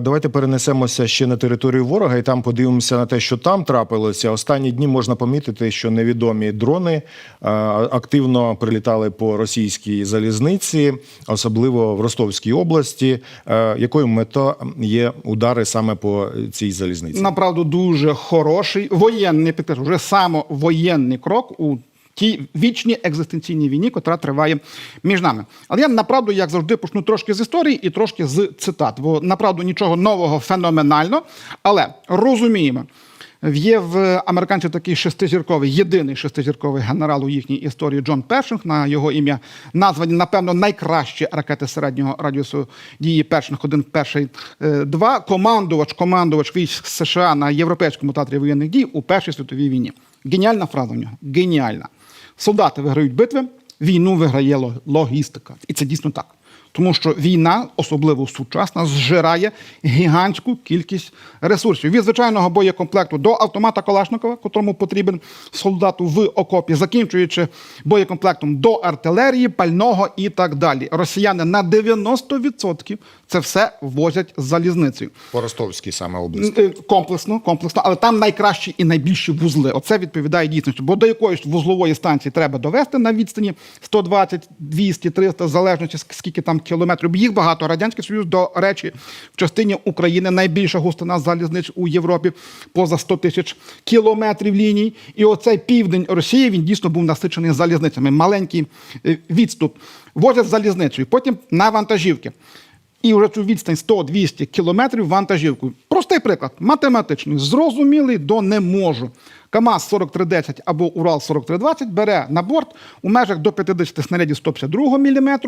Давайте перенесемося ще на територію ворога, і там подивимося на те, що там трапилося. Останні дні можна помітити, що невідомі дрони активно прилітали по російській залізниці, особливо в Ростовській області. Якою мета є удари саме по цій залізниці? Направду дуже хороший воєнний підкреслю, вже саме воєнний крок у тій вічній екзистенційній війні, котра триває між нами. Але я направду, як завжди, почну трошки з історії і трошки з цитат, бо направду нічого нового феноменально, але розуміємо. Є в американців такий шестизірковий, єдиний шестизірковий генерал у їхній історії Джон Першинг. На його ім'я названі, напевно, найкращі ракети середнього радіусу дії Першинг 1, перший е, два. Командувач, командувач військ США на європейському театрі воєнних дій у Першій світовій війні. Геніальна фраза в нього. Геніальна. Солдати виграють битви, війну виграє логістика. І це дійсно так. Тому що війна, особливо сучасна, зжирає гігантську кількість ресурсів від звичайного боєкомплекту до автомата Калашникова, котрому потрібен солдату в окопі, закінчуючи боєкомплектом до артилерії, пального і так далі. Росіяни на 90% це все возять з залізницею. По Ростовській саме області. Е, Комплексно, комплексно, але там найкращі і найбільші вузли. Оце відповідає дійсності. Бо до якоїсь вузлової станції треба довести на відстані 120, 200, 300, в залежності скільки там кілометрів. Їх багато. Радянський Союз, до речі, в частині України найбільша густина залізниць у Європі поза 100 тисяч кілометрів ліній. І оцей південь Росії він дійсно був насичений залізницями. Маленький е, відступ. Возять залізницею, потім на вантажівки. І вже цю відстань 100-200 кілометрів вантажівкою. Простий приклад, математичний, зрозумілий до не можу. КАМАЗ 4310 або Урал 4320 бере на борт у межах до 50 снарядів 152 мм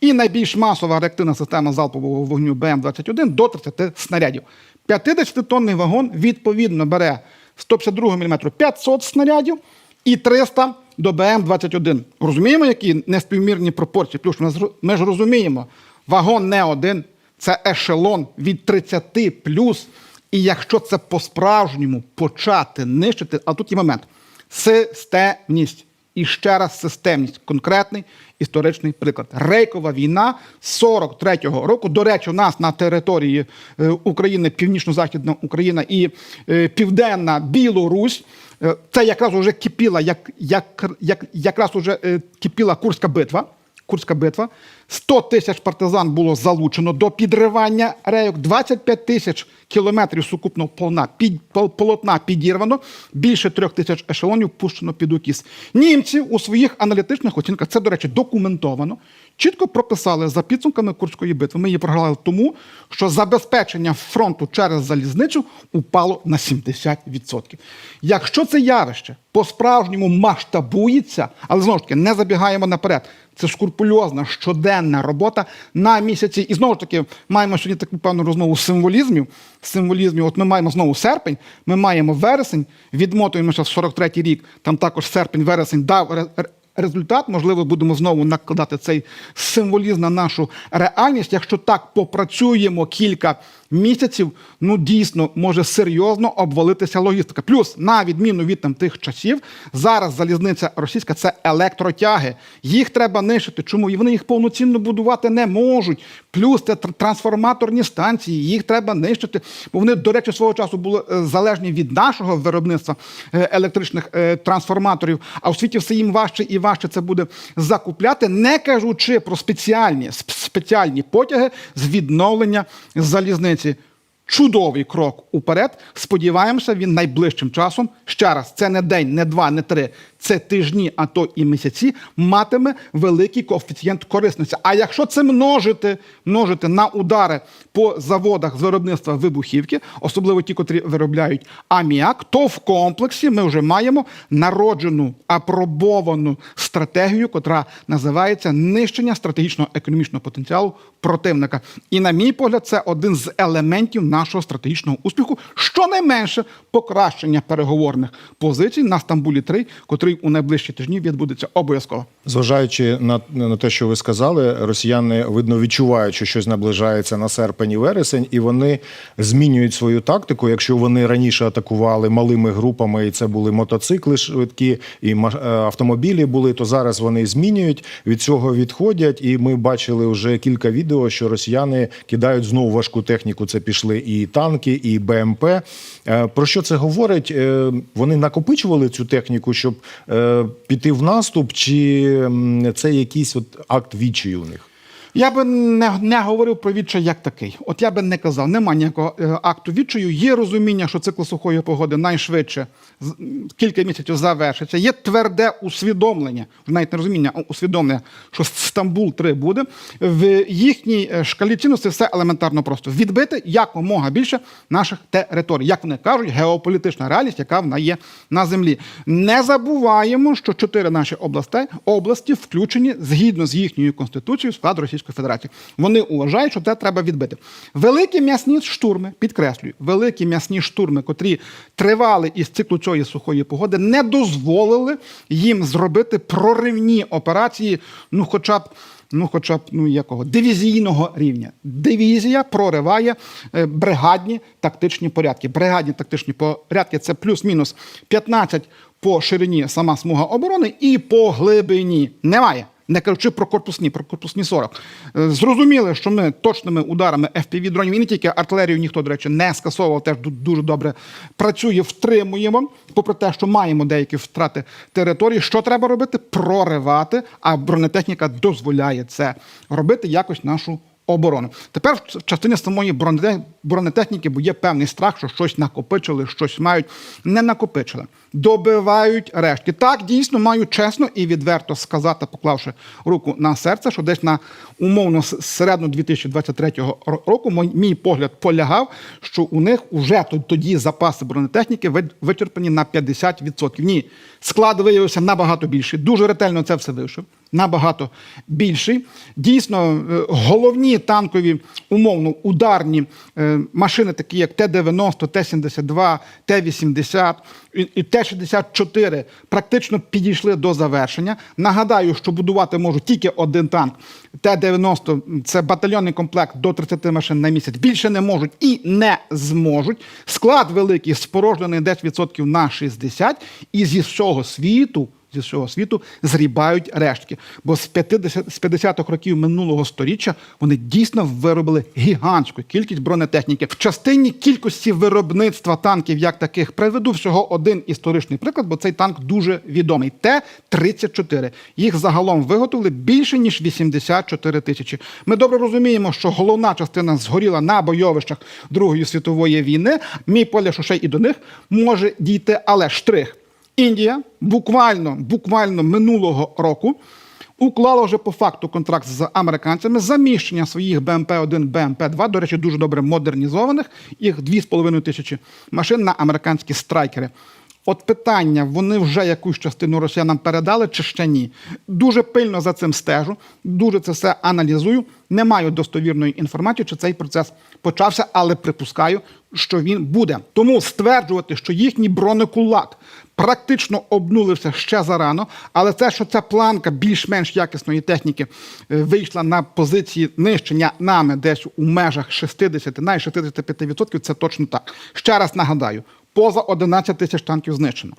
і найбільш масова реактивна система залпового вогню БМ-21 до 30 снарядів. 50-тонний вагон відповідно бере 152 мм 500 снарядів і 300 до БМ-21. Розуміємо, які неспівмірні пропорції? Плюс ми ж розуміємо, вагон не один, це ешелон від 30 плюс. І якщо це по-справжньому почати нищити, а тут є момент системність. І ще раз системність. Конкретний історичний приклад. Рейкова війна 43-го року. До речі, у нас на території е, України, північно-західна Україна і е, південна Білорусь. е, Це якраз уже кипіла, як, як, як, якраз уже кипіла Курська битва. Курська битва. 100 тисяч партизан було залучено до підривання рейок, 25 тисяч кілометрів сукупного полотна, під, пол- полотна підірвано, більше трьох тисяч ешелонів пущено під укіс. Німці у своїх аналітичних оцінках, це, до речі, документовано, чітко прописали за підсумками Курської битви. Ми її програли тому, що забезпечення фронту через залізницю упало на 70%. Якщо це явище по-справжньому масштабується, але знову ж таки не забігаємо наперед. Це скрупульозна щоденна робота на місяці. І знову ж таки маємо сьогодні таку певну розмову символізмів. Символізмів. От ми маємо знову серпень, ми маємо вересень, відмотуємося в 43-й рік. Там також серпень, вересень дав результат. Можливо, будемо знову накладати цей символізм на нашу реальність. Якщо так попрацюємо кілька місяців, ну дійсно може серйозно обвалитися логістика. Плюс, на відміну від там тих часів, зараз залізниця російська це електротяги. Їх треба нищити. Чому? І вони їх повноцінно будувати не можуть. Плюс це трансформаторні станції, їх треба нищити. Бо вони, до речі, свого часу були е, залежні від нашого виробництва е, електричних е, трансформаторів. А у світі все їм важче і важче це буде закупляти, не кажучи про спеціальні спеціальні потяги з відновлення залізниці. Чудовий крок уперед. Сподіваємося, він найближчим часом ще раз. Це не день, не два, не три. Це тижні, а то і місяці, матиме великий коефіцієнт корисності. А якщо це множити, множити на удари по заводах з виробництва вибухівки, особливо ті, котрі виробляють аміак, то в комплексі ми вже маємо народжену апробовану стратегію, котра називається нищення стратегічного економічного потенціалу противника. І, на мій погляд, це один з елементів нашого стратегічного успіху, щонайменше покращення переговорних позицій на Стамбулі 3 котрий у найближчі тижні відбудеться обов'язково. Зважаючи на, на те, що ви сказали, росіяни видно відчувають, що щось наближається на серпень і вересень, і вони змінюють свою тактику. Якщо вони раніше атакували малими групами, і це були мотоцикли швидкі, і е, автомобілі були, то зараз вони змінюють від цього відходять. І ми бачили вже кілька відео. Відео, що росіяни кидають знову важку техніку. Це пішли і танки, і БМП. Е, Про що це говорить? Е, Вони накопичували цю техніку, щоб е, піти в наступ, чи це якийсь от акт відчаю у них? Я би не, не говорив про відчай як такий. От я би не казав, нема ніякого е, акту відчаю. Є розуміння, що цикл сухої погоди найшвидше з- кілька місяців завершиться. Є тверде усвідомлення, навіть не розуміння, а усвідомлення, що Стамбул 3 буде. В їхній е, шкалі цінностей все елементарно просто відбити якомога більше наших територій. Як вони кажуть, геополітична реальність, яка вона є на землі. Не забуваємо, що чотири наші області, області включені згідно з їхньою конституцією в склад Російської Федерації. Вони вважають, що це треба відбити. Великі м'ясні штурми, підкреслюю, великі м'ясні штурми, котрі тривали із циклу цієї сухої погоди, не дозволили їм зробити проривні операції, ну, хоча б. Ну, хоча б ну якого дивізійного рівня. Дивізія прориває е, бригадні тактичні порядки. Бригадні тактичні порядки це плюс-мінус 15 по ширині сама смуга оборони і по глибині. Немає. Не кажучи про корпусні, про корпусні 40. Е, Зрозуміли, що ми точними ударами fpv дронів і не тільки артилерію ніхто, до речі, не скасовував, теж дуже добре працює, втримуємо, попри те, що маємо деякі втрати території. Що треба робити? Проривати, а бронетехніка дозволяє це робити якось нашу оборону. Тепер в частині самої бронетехніки, бо є певний страх, що щось накопичили, щось мають, не накопичили. Добивають рештки. Так, дійсно маю чесно і відверто сказати, поклавши руку на серце, що десь на умовно середину 2023 року мій погляд полягав, що у них вже тоді запаси бронетехніки вичерпані на 50%. Ні, склад виявився набагато більший. Дуже ретельно це все вийшов. Набагато більший. Дійсно, е, головні танкові, умовно, ударні е, машини, такі як Т-90, Т-72, Т-80 і і Т-64, практично підійшли до завершення. Нагадаю, що будувати можуть тільки один танк. Т-90 – це батальйонний комплект до 30 машин на місяць. Більше не можуть і не зможуть. Склад великий, спорожнений десь відсотків на 60. І зі всього світу зі всього світу зрібають рештки. Бо з 50, з 50-х років минулого сторіччя вони дійсно виробили гігантську кількість бронетехніки. В частині кількості виробництва танків, як таких, приведу всього один історичний приклад, бо цей танк дуже відомий. Т-34. Їх загалом виготовили більше ніж 84 тисячі. Ми добре розуміємо, що головна частина згоріла на бойовищах Другої світової війни. Мій поля, ще і до них може дійти, але штрих. Індія буквально, буквально минулого року уклала вже по факту контракт з американцями заміщення своїх БМП-1, БМП-2, до речі, дуже добре модернізованих, їх 2,5 тисячі машин на американські страйкери. От питання, вони вже якусь частину росіянам передали чи ще ні? Дуже пильно за цим стежу, дуже це все аналізую. Не маю достовірної інформації, чи цей процес почався, але припускаю, що він буде. Тому стверджувати, що їхній бронекулак практично обнулився ще зарано, але це, що ця планка більш-менш якісної техніки е, вийшла на позиції нищення нами десь у межах 60, навіть 65%, це точно так. Ще раз нагадаю, поза 11 тисяч танків знищено.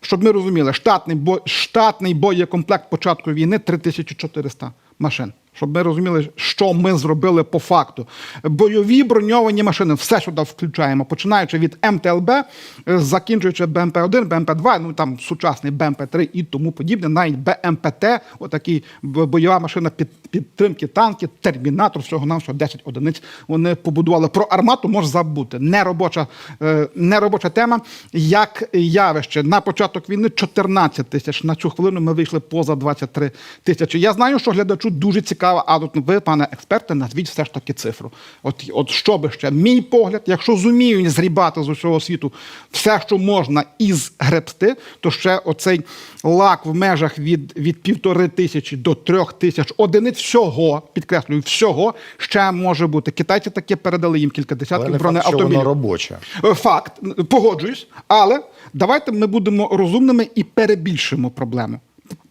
Щоб ми розуміли, штатний, бо, штатний боєкомплект початку війни 3400 машин. Щоб ми розуміли, що ми зробили по факту. Бойові броньовані машини, все сюди включаємо, починаючи від МТЛБ, е, закінчуючи БМП-1, БМП-2, ну там сучасний БМП-3 і тому подібне, навіть БМПТ, отакі бойова машина під підтримки танків, термінатор, всього нам всього 10 одиниць. Вони побудували про армату, може забути. Неробоча, е, неробоча тема. Як явище на початок війни 14 тисяч. На цю хвилину ми вийшли поза 23 тисячі. Я знаю, що глядачу дуже цікаво, а тут ви, пане експерте, назвіть все ж таки цифру. От, от що би ще, мій погляд, якщо зуміють зрібати з усього світу все, що можна із гребсти, то ще оцей лак в межах від, від півтори тисячі до трьох тисяч одиниць всього, підкреслюю, всього ще може бути. Китайці таке передали їм кілька десятків бронеавтомобілів. робоче. Е, Факт, погоджуюсь, але давайте ми будемо розумними і перебільшимо проблему.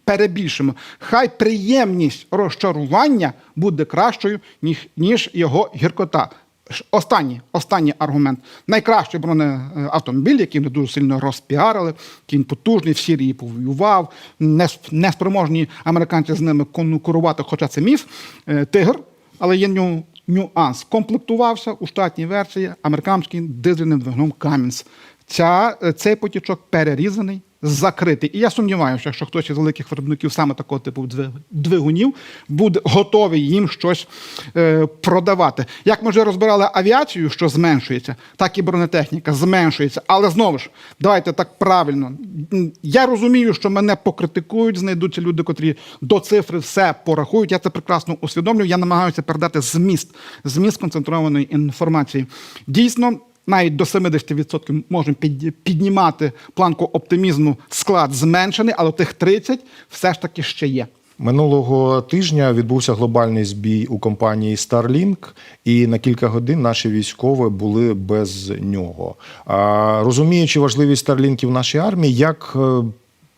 Перебільшимо. Хай приємність розчарування буде кращою, ніж, ніж його гіркота. Останній, останній аргумент. Найкращий бронеавтомобіль, який вони дуже сильно розпіарили, який потужний, в Сірії повоював, неспроможні американці з ними конкурувати, хоча це міф. Е, Тигр але є ню, нюанс. Комплектувався у штатній версії американським дизельним двигуном Cummins. Ця, е, цей потічок перерізаний, закритий. І я сумніваюся, що хтось із великих виробників саме такого типу двиг- двигунів буде готовий їм щось е, продавати. Як ми вже розбирали авіацію, що зменшується, так і бронетехніка зменшується. Але знову ж, давайте так правильно. Я розумію, що мене покритикують, знайдуться люди, котрі до цифри все порахують. Я це прекрасно усвідомлюю. Я намагаюся передати зміст, зміст концентрованої інформації. Дійсно. Навіть до 70% можемо піднімати планку оптимізму. Склад зменшений, але тих 30 все ж таки ще є. Минулого тижня відбувся глобальний збій у компанії Starlink, і на кілька годин наші військові були без нього. Розуміючи важливість Старлінків в нашій армії, як е,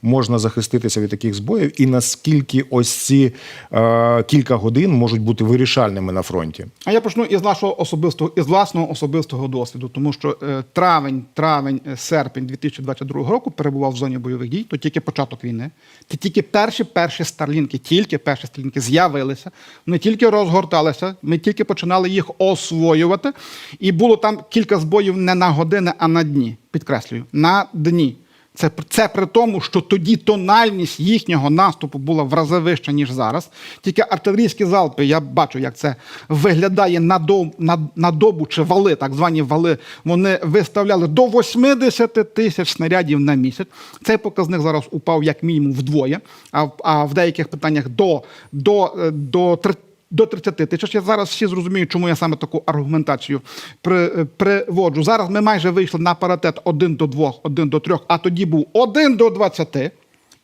можна захиститися від таких збоїв, і наскільки ось ці е, кілька годин можуть бути вирішальними на фронті? А я почну із нашого особистого із власного особистого досвіду, тому що е, травень, травень, е, серпень 2022 року перебував в зоні бойових дій. То тільки початок війни. Ті тільки перші перші старлінки, тільки перші старлінки з'явилися. Вони тільки розгорталися. Ми тільки починали їх освоювати. І було там кілька збоїв не на години, а на дні. Підкреслюю, на дні. Це, це при тому, що тоді тональність їхнього наступу була в рази вища, ніж зараз. Тільки артилерійські залпи, я бачу, як це виглядає на, доб, на, на добу чи вали, так звані вали, вони виставляли до 80 тисяч снарядів на місяць. Цей показник зараз упав як мінімум вдвоє, а, а в деяких питаннях до, до, е, до 30 до 30 тисяч. Я зараз всі зрозуміють, чому я саме таку аргументацію е, приводжу. Зараз ми майже вийшли на паритет 1 до 2, 1 до 3, а тоді був 1 до 20.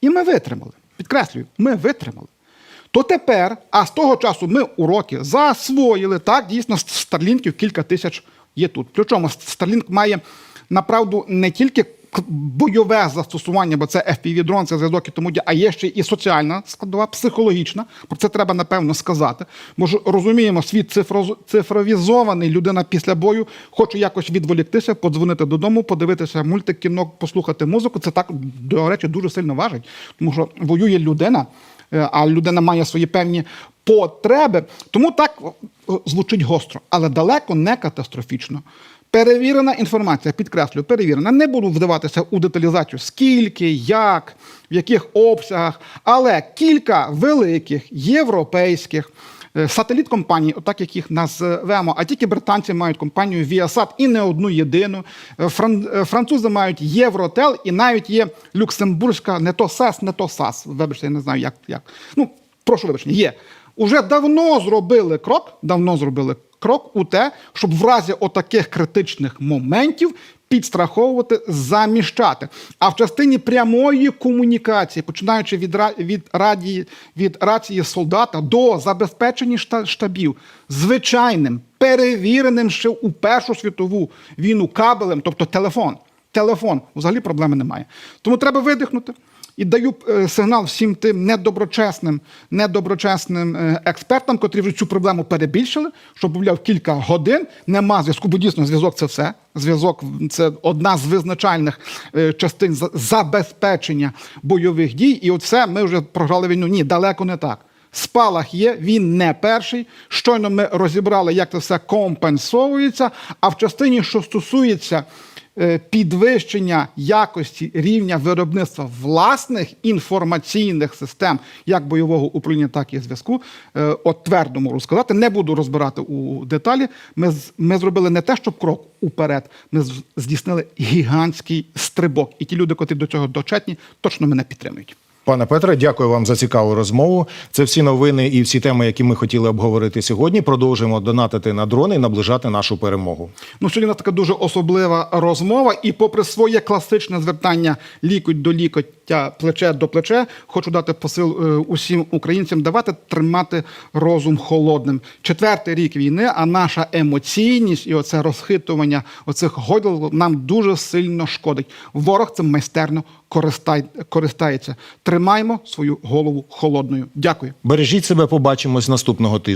І ми витримали. Підкреслюю, ми витримали. То тепер, а з того часу ми уроки засвоїли. Так, дійсно, старлінків кілька тисяч є тут. Причому Starlink має направду не тільки бойове застосування, бо це FPV-дрон, це зв'язок і тому, а є ще і соціальна складова, психологічна. Про це треба напевно сказати. Бо ж розуміємо, світ цифровізований, людина після бою хоче якось відволіктися, подзвонити додому, подивитися мультик, кіно, послухати музику. Це так, до речі, дуже сильно важить, тому що воює людина, е, а людина має свої певні потреби. Тому так звучить гостро, але далеко не катастрофічно. Перевірена інформація, підкреслюю, перевірена. Не буду вдаватися у деталізацію, скільки, як, в яких обсягах, але кілька великих європейських е, сателіт-компаній, отак як їх назвемо, а тільки британці мають компанію Viasat і не одну єдину. Е, е, Французи мають Євротел і навіть є люксембурзька, не то СЕС, не то САС. Вибачте, я не знаю, як. як. Ну, прошу вибачення, є. Уже давно зробили крок, давно зробили крок у те, щоб в разі отаких критичних моментів підстраховувати, заміщати. А в частині прямої комунікації, починаючи від, від, радії, від рації солдата до забезпечення шта- штабів, звичайним, перевіреним ще у Першу світову війну кабелем, тобто телефон. Телефон взагалі проблеми немає. Тому треба видихнути. І даю е, сигнал всім тим недоброчесним, недоброчесним е, експертам, котрі вже цю проблему перебільшили, що мовляв кілька годин нема зв'язку, бо дійсно зв'язок це все. Зв'язок це одна з визначальних е, частин за- забезпечення бойових дій. І от все, ми вже програли війну. Ні, далеко не так. Спалах є, він не перший. Щойно ми розібрали, як це все компенсовується. А в частині, що стосується підвищення якості рівня виробництва власних інформаційних систем, як бойового управління, так і зв'язку, е, от твердо можу сказати, не буду розбирати у деталі. Ми, ми зробили не те, щоб крок уперед, ми здійснили гігантський стрибок. І ті люди, котрі до цього дочетні, точно мене підтримують. Пане Петре, дякую вам за цікаву розмову. Це всі новини і всі теми, які ми хотіли обговорити сьогодні. Продовжуємо донатити на дрони і наближати нашу перемогу. Ну, сьогодні у нас така дуже особлива розмова, і попри своє класичне звертання лікоть до лікотя, плече до плече, хочу дати посил е, усім українцям давати тримати розум холодним. Четвертий рік війни, а наша емоційність і оце розхитування оцих годил нам дуже сильно шкодить. Ворог цим майстерно користається. Тримаймо свою голову холодною. Дякую. Бережіть себе, побачимось наступного тижня.